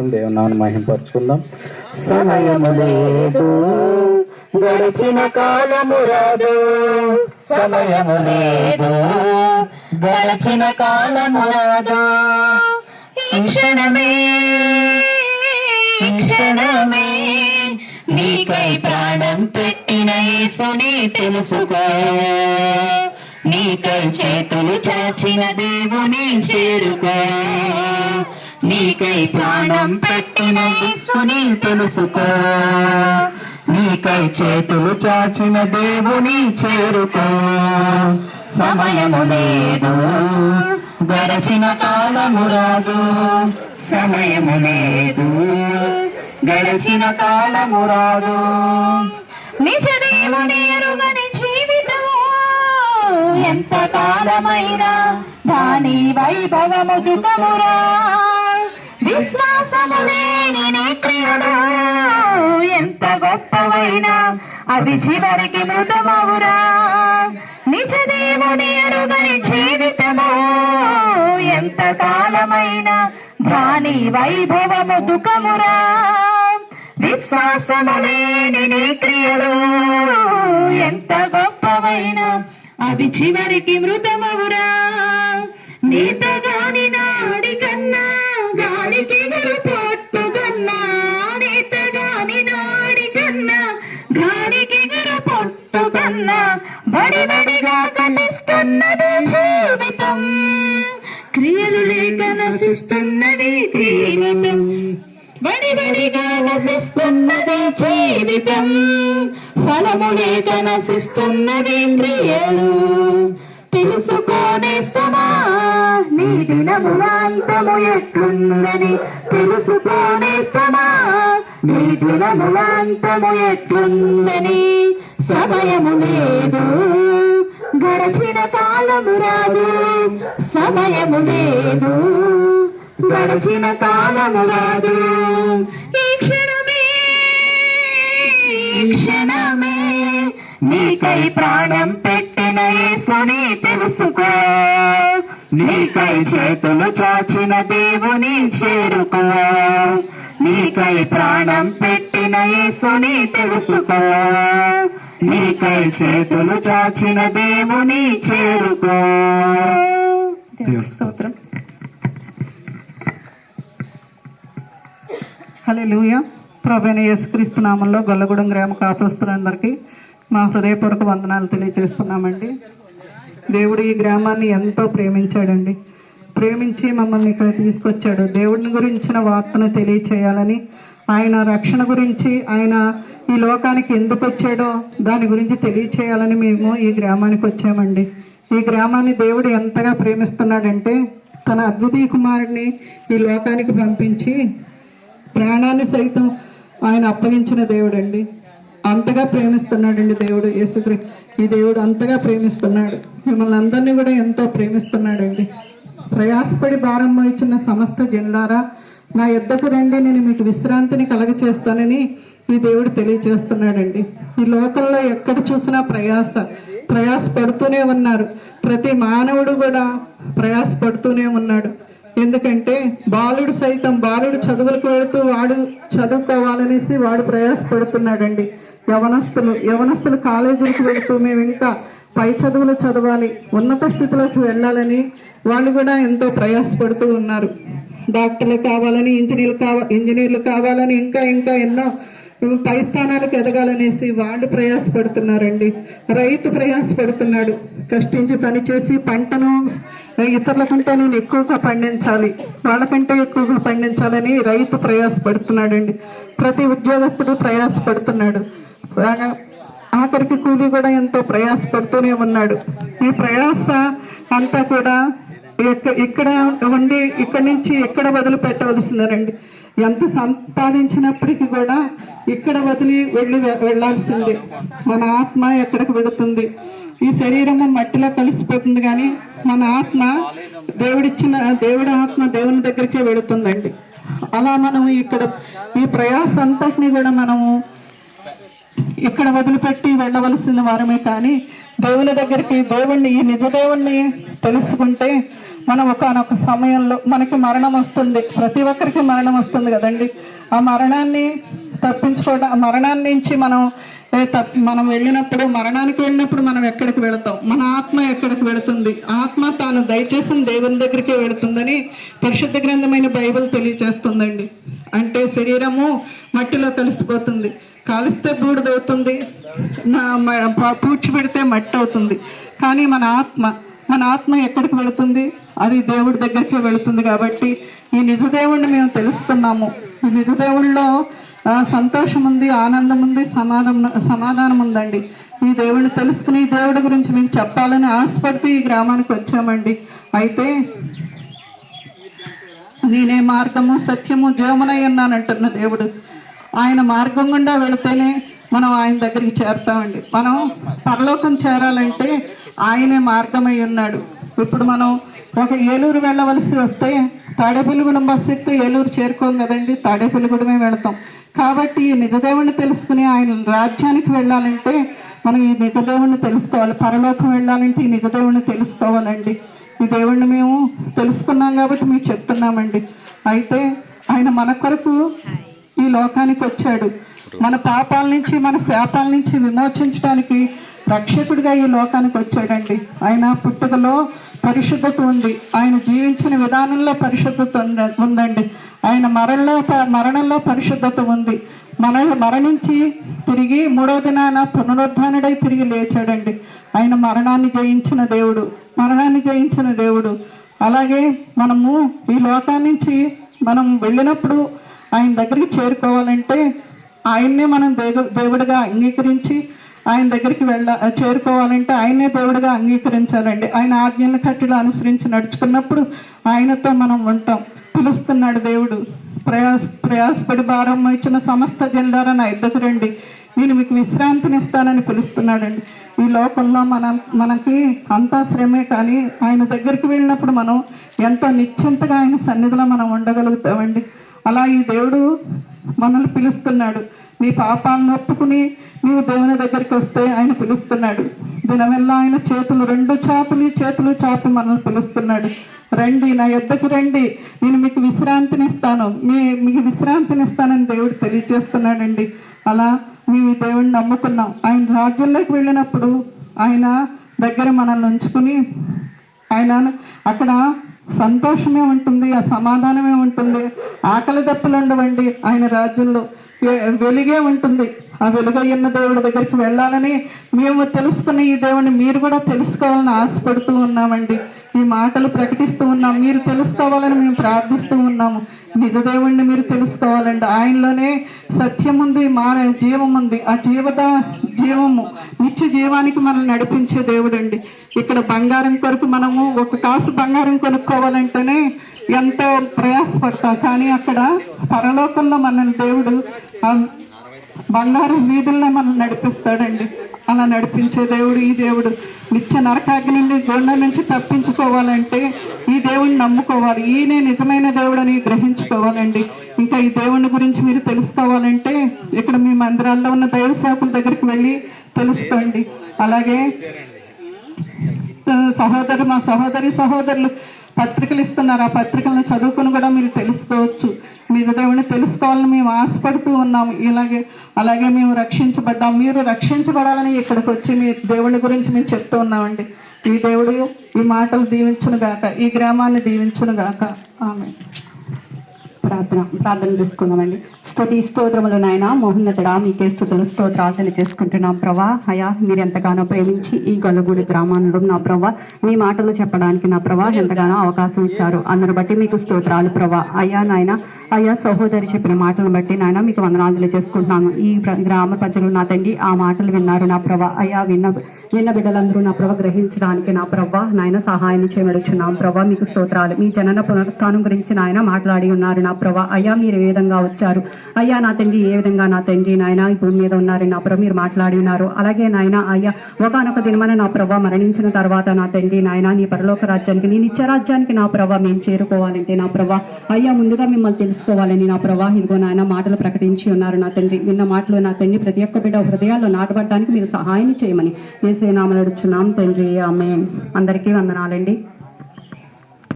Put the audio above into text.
దేవునాన్ని మహింపరచుకుందాం. సమయము లేదు గడిచిన కాలము రాదు. సమయము లేదు గడిచిన కాలము రాదు. ఈ క్షణమే ఈ క్షణమే నీకై ప్రాణం పెట్టిన యేసుని తెలుసుకో. నీకై చేతులు చాచిన దేవుని చేరుకో. నీకై ప్రాణం పెట్టిన యేసుని తెలుసుకో. నీకై చేతులు చాచిన దేవుని చేరుకో. సమయము లేదు గడచిన కాలము రాదు. సమయము లేదు గడచిన కాలము రాదు. నిజ దేవుని ఎరుగని జీవితం ఎంత కాలమైనా దాని వైభవము దుఃఖమురా. విశ్వాసము లేని నీ ఎంత గొప్పవైనా అవి చివరికి మృతమవురా నిజ దేవుని అరుగని జీవితము. ఎంత కాలమైనా దాని వైభవము దుఃఖమురా. విశ్వాసము లేని నీ క్రియలు ఎంత గొప్పవైనా అవి చివరికి మృతమవురా నీతగాని నాడి కన్నా కన్నా పొట్టు కన్నా బడి బడిగా కనిస్తున్నది జీవితం. క్రియలు లేక నశిస్తున్నది జీవితం. బడి బడిగా నశిస్తున్నది జీవితం. ఫలము లేక నశిస్తున్నది క్రియలు. తెలుసుకోనేస్తమా నీ దినములాంతము ఎట్లుందని తెలుసుకోనేస్తమా నీ దినములాంతము ఎట్లుందని సమయము లేదు గడచిన కాలము రాదు సమయము లేదు గడచిన కాలము రాదు ఈ క్షణమే ఈ క్షణమే నీకై ప్రాణం పెట్టిన యేసుని తెలుసుకో. నీకై చేతులు చాచిన దేవుని చేరుకో. నీకై ప్రాణం పెట్టిన యేసుని తెలుసుకో. నీకై చేతులు చాచిన దేవుని చేరుకో. స్తోత్రం. హల్లెలూయ. ప్రభైన యేసుక్రీస్తు నామంలో గొల్లగూడెం గ్రామ కాపుస్తులందరికీ మా హృదయపూర్వక వందనాలు తెలియజేస్తున్నామండి. దేవుడు ఈ గ్రామాన్ని ఎంతో ప్రేమించాడండి. ప్రేమించి మమ్మల్ని ఇక్కడ తీసుకొచ్చాడు. దేవుడిని గురించిన వార్తను తెలియచేయాలని ఆయన రక్షణ గురించి ఆయన ఈ లోకానికి ఎందుకు వచ్చాడో దాని గురించి తెలియచేయాలని మేము ఈ గ్రామానికి వచ్చామండి. ఈ గ్రామాన్ని దేవుడు ఎంతగా ప్రేమిస్తున్నాడంటే తన అద్వితీయ కుమారుడిని ఈ లోకానికి పంపించి ప్రాణాన్ని సైతం ఆయన అప్పగించిన దేవుడండి. అంతగా ప్రేమిస్తున్నాడండి దేవుడు యేసుక్రీ ఈ దేవుడు అంతగా ప్రేమిస్తున్నాడు. మిమ్మల్ని అందరినీ కూడా ఎంతో ప్రేమిస్తున్నాడండి. ప్రయాసపడి భారం మోయించిన సమస్త జనులారా నా ఎద్దకు రండి నేను మీకు విశ్రాంతిని కలగచేస్తానని ఈ దేవుడు తెలియచేస్తున్నాడండి. ఈ లోకంలో ఎక్కడ చూసినా ప్రయాస ప్రయాస పడుతూనే ఉన్నారు. ప్రతి మానవుడు కూడా ప్రయాస పడుతూనే ఉన్నాడు. ఎందుకంటే బాలుడు సైతం బాలుడు చదువులకు వెళుతూ వాడు చదువుకోవాలనేసి వాడు ప్రయాసపడుతున్నాడండి. యవనస్తులు యవనస్తులు కాలేజీలకు వెళుతూ మేము ఇంకా పై చదువులు చదవాలి ఉన్నత స్థితిలోకి వెళ్ళాలని వాళ్ళు కూడా ఎంతో ప్రయాసపడుతూ ఉన్నారు. డాక్టర్లు కావాలని ఇంజనీర్లు కావ ఇంజనీర్లు కావాలని ఇంకా ఇంకా ఎన్నో పై స్థానాలకు ఎదగాలనేసి వాళ్ళు ప్రయాసపడుతున్నారండి. రైతు ప్రయాసపడుతున్నాడు. కష్టించి పనిచేసి పంటను ఇతరుల కంటే నేను ఎక్కువగా పండించాలి వాళ్ళకంటే ఎక్కువగా పండించాలని రైతు ప్రయాసపడుతున్నాడండి. ప్రతి ఉద్యోగస్తుడు ప్రయాసపడుతున్నాడు. బాగా ఆఖరికి కూలి కూడా ఎంతో ప్రయాసపడుతూనే ఉన్నాడు. ఈ ప్రయాస అంతా కూడా ఇక్కడ ఉండి ఇక్కడ నుంచి ఎక్కడ వదిలి పెట్టవలసిందేనండి ఎంత సంపాదించినప్పటికీ కూడా ఇక్కడ వదిలి వెళ్ళి వెళ్ళాల్సిందే. మన ఆత్మ ఎక్కడికి వెళుతుంది? ఈ శరీరము మట్టిలో కలిసిపోతుంది కానీ మన ఆత్మ దేవుడిచ్చిన దేవుడి ఆత్మ దేవుని దగ్గరికే వెళుతుందండి. అలా మనం ఇక్కడ ఈ ప్రయాస అంతటిని కూడా మనము ఇక్కడ వదిలిపెట్టి వెళ్ళవలసిన వారమే కానీ దేవుని దగ్గరికి దేవుణ్ణి ఈ నిజ దేవుణ్ణి తెలుసుకుంటే మనం ఒకనొక సమయంలో మనకి మరణం వస్తుంది. ప్రతి ఒక్కరికి మరణం వస్తుంది కదండి. ఆ మరణాన్ని తప్పించుకోవడం ఆ మరణాన్ని నుంచి మనం మనం వెళ్ళినప్పుడు మరణానికి వెళ్ళినప్పుడు మనం ఎక్కడికి వెళతాం? మన ఆత్మ ఎక్కడికి వెళుతుంది? ఆత్మ తాను దయచేసిన దేవుని దగ్గరికి వెళుతుందని పరిశుద్ధ గ్రంథమైన బైబిల్ తెలియజేస్తుందండి అంటే శరీరము మట్టిలో కలిసిపోతుంది. కాలిస్తే బూడిదవుతుంది నా పూడ్చి పెడితే మట్టి అవుతుంది. కానీ మన ఆత్మ మన ఆత్మ ఎక్కడికి వెళుతుంది? అది దేవుడి దగ్గరికి వెళుతుంది కాబట్టి ఈ నిజదేవుడిని మేము తెలుసుకున్నాము. ఈ నిజదేవుడిలో ఆ, సంతోషం ఉంది ఆనందం ఉంది సమాధానం సమాధానం ఉందండి ఈ దేవుడిని తెలుసుకుని ఈ దేవుడి గురించి మీకు చెప్పాలని ఆశపడుతూ ఈ గ్రామానికి వచ్చామండి. అయితే నేనే మార్గము సత్యము జీవమునై అన్నానంటున్న దేవుడు. ఆయన మార్గం గుండా వెళితేనే మనం ఆయన దగ్గరికి చేరుతామండి. మనం పరలోకం చేరాలంటే ఆయనే మార్గమై ఉన్నాడు. ఇప్పుడు మనం ఒక ఏలూరు వెళ్ళవలసి వస్తే తాడేపల్లిగూడెం బస్సు ఎక్కితే ఏలూరు చేరుకోం కదండి. తాడేపల్లిగూడెమే వెళతాం. కాబట్టి ఈ నిజదేవుణ్ణి తెలుసుకుని ఆయన రాజ్యానికి వెళ్ళాలంటే మనం ఈ నిజదేవుణ్ణి తెలుసుకోవాలి. పరలోకం వెళ్ళాలంటే ఈ నిజదేవుణ్ణి తెలుసుకోవాలండి. ఈ దేవుణ్ణి మేము తెలుసుకున్నాం కాబట్టి మీకు చెప్తున్నామండి. అయితే ఆయన మన కొరకు ఈ లోకానికి వచ్చాడు. మన పాపాల నుంచి మన శాపాల నుంచి విమోచించడానికి రక్షకుడిగా ఈ లోకానికి వచ్చాడండి. ఆయన పుట్టుకలో పరిశుద్ధత ఉంది. ఆయన జీవించిన విధానంలో పరిశుద్ధత ఉందండి. ఆయన మరణంలో ప- మరణంలో పరిశుద్ధత ఉంది. మన మరణించి తిరిగి మూడో దినాన పునరుద్ధానుడై తిరిగి లేచాడండి. ఆయన మరణాన్ని జయించిన దేవుడు మరణాన్ని జయించిన దేవుడు. అలాగే మనము ఈ లోకా నుంచి మనం వెళ్ళినప్పుడు ఆయన దగ్గరికి చేరుకోవాలంటే ఆయన్నే మనం దేవుడిగా అంగీకరించి ఆయన దగ్గరికి వెళ్ళ చేరుకోవాలంటే ఆయనే దేవుడిగా అంగీకరించాలండి. ఆయన ఆజ్ఞల కట్టెలు అనుసరించి నడుచుకున్నప్పుడు ఆయనతో మనం ఉంటాం. పిలుస్తున్నాడు దేవుడు. ప్రయాస ప్రయాసపడి భారం ఇచ్చిన సమస్త జల్లారా నా ఇద్దరు రండి. నేను మీకు విశ్రాంతిని ఇస్తానని పిలుస్తున్నాడండి. ఈ లోకంలో మనం మనకి అంతా శ్రమే కానీ ఆయన దగ్గరికి వెళ్ళినప్పుడు మనం ఎంతో నిశ్చింతగా ఆయన సన్నిధిలో మనం ఉండగలుగుతామండి. అలా ఈ దేవుడు మనల్ని పిలుస్తున్నాడు. నీ పాపాలను ఒప్పుకుని నీవు దేవుని దగ్గరికి వస్తే ఆయన పిలుస్తున్నాడు. దినమెల్లా ఆయన చేతులు రెండు చాపులు చేతులు చాపి మనల్ని పిలుస్తున్నాడు. రండి నా యొద్దకు రండి. నేను మీకు విశ్రాంతిని ఇస్తాను మీ మీకు విశ్రాంతిని ఇస్తానని దేవుడు తెలియజేస్తున్నాడండి. అలా మేము ఈ దేవుడిని నమ్ముకున్నాం. ఆయన రాజ్యంలోకి వెళ్ళినప్పుడు ఆయన దగ్గర మనల్ని ఉంచుకుని ఆయన అక్కడ సంతోషమే ఉంటుంది ఆ సమాధానమే ఉంటుంది. ఆకలి దప్పులు ఉండవండి ఆయన రాజ్యంలో. వెలుగే ఉంటుంది. ఆ వెలుగయ్యన్న దేవుడి దగ్గరికి వెళ్ళాలని మేము తెలుసుకున్న ఈ దేవుడిని మీరు కూడా తెలుసుకోవాలని ఆశపడుతూ ఉన్నామండి. ఈ మాటలు ప్రకటిస్తూ ఉన్నాం. మీరు తెలుసుకోవాలని మేము ప్రార్థిస్తూ ఉన్నాము. నిజ దేవుణ్ణి మీరు తెలుసుకోవాలండి. ఆయనలోనే సత్యం ఉంది మా జీవం ఉంది. ఆ జీవద జీవము నిత్య జీవానికి మనల్ని నడిపించే దేవుడండి. ఇక్కడ బంగారం కొరకు మనము ఒక కాసు బంగారం కొనుక్కోవాలంటేనే ఎంతో ప్రయాసపడతాం. కానీ అక్కడ పరలోకంలో మనల్ని దేవుడు బంగారం వీధుల్లో మనం నడిపిస్తాడండి. అలా నడిపించే దేవుడు ఈ దేవుడు నిత్య నరకాగ్ని నుండి దొండ నుంచి తప్పించుకోవాలంటే ఈ దేవుడిని నమ్ముకోవాలి. ఈయనే నిజమైన దేవుడని గ్రహించుకోవాలండి. ఇంకా ఈ దేవుని గురించి మీరు తెలుసుకోవాలంటే ఇక్కడ మీ మందిరాల్లో ఉన్న దైవ సేవకుల దగ్గరికి వెళ్ళి తెలుసుకోండి. అలాగే సహోదరు మా సహోదరి సహోదరులు పత్రికలు ఇస్తున్నారు. ఆ పత్రికలను చదువుకుని కూడా మీరు తెలుసుకోవచ్చు. మీ దేవుని తెలుసుకోవాలని మేము ఆశపడుతూ ఉన్నాము. ఇలాగే అలాగే మేము రక్షించబడ్డాం. మీరు రక్షించబడాలని ఇక్కడికి వచ్చి మీ దేవుని గురించి మేము చెప్తూ ఉన్నామండి. ఈ దేవుడు ఈ మాటలు దీవించును గాక ఈ గ్రామాన్ని దీవించును గాక ఆమె ప్రార్థన ప్రార్థన చేసుకుందామండి. స్తుతి స్తోత్రములు నాయన మోహన్నతుడా మీకే స్థుతులు స్తోత్రాలు చేసుకుంటున్నాం ప్రభా. అయా మీరు ఎంతగానో ప్రేమించి ఈ గొల్లగూడి గ్రామంలో నా ప్రభా. మీ మాటలు చెప్పడానికి నా ప్రభా ఎంతగానో అవకాశం ఇచ్చారు. అందరు బట్టి మీకు స్తోత్రాలు ప్రభా. అయ్యా నాయన అయ్యా సహోదరి చెప్పిన మాటలను బట్టి నాయన మీకు వందనాలు చేసుకుంటున్నాను ఈ గ్రామ ప్రజలు నా తండ్రి ఆ మాటలు విన్నారు నా ప్రభా. అయ్యా విన్న విన్న బిడ్డలందరూ నా ప్రభ గ్రహించడానికి నా ప్రభా. నాయన సహాయం చేయమడుచున్నాం ప్రభా. మీకు స్తోత్రాలు. మీ జనన పునరుత్నం గురించి నాయన మాట్లాడి ఉన్నారు నా ప్రభా. అయ్యా మీరు ఏ విధంగా వచ్చారు? అయ్యా నా తండ్రి ఏ విధంగా నా తండ్రి నాయన? ఈ భూమి మీద ఉన్నారు నా ప్రభు మీరు మాట్లాడి ఉన్నారు. అలాగే నాయన అయ్యా ఒకనొక దినమన నా ప్రభా మరణించిన తర్వాత నా తండ్రి నాయన నీ పరలోక రాజ్యానికి నీ నిత్యరాజ్యానికి నా ప్రభా మేము చేరుకోవాలంటే నా ప్రభా అయ్యా ముందుగా మిమ్మల్ని తెలుసుకోవాలని నా ప్రభా. ఇదిగో నాయన మాటలు ప్రకటించి ఉన్నారు నా తండ్రి. విన్న మాటలు నా తండ్రి ప్రతి ఒక్క బిడ్డ హృదయాల్లో నాటబడడానికి మీరు సహాయం చేయమని వేసే నామలు అడుచున్నాం తండ్రి. ఆమె అందరికీ వందనాలండి.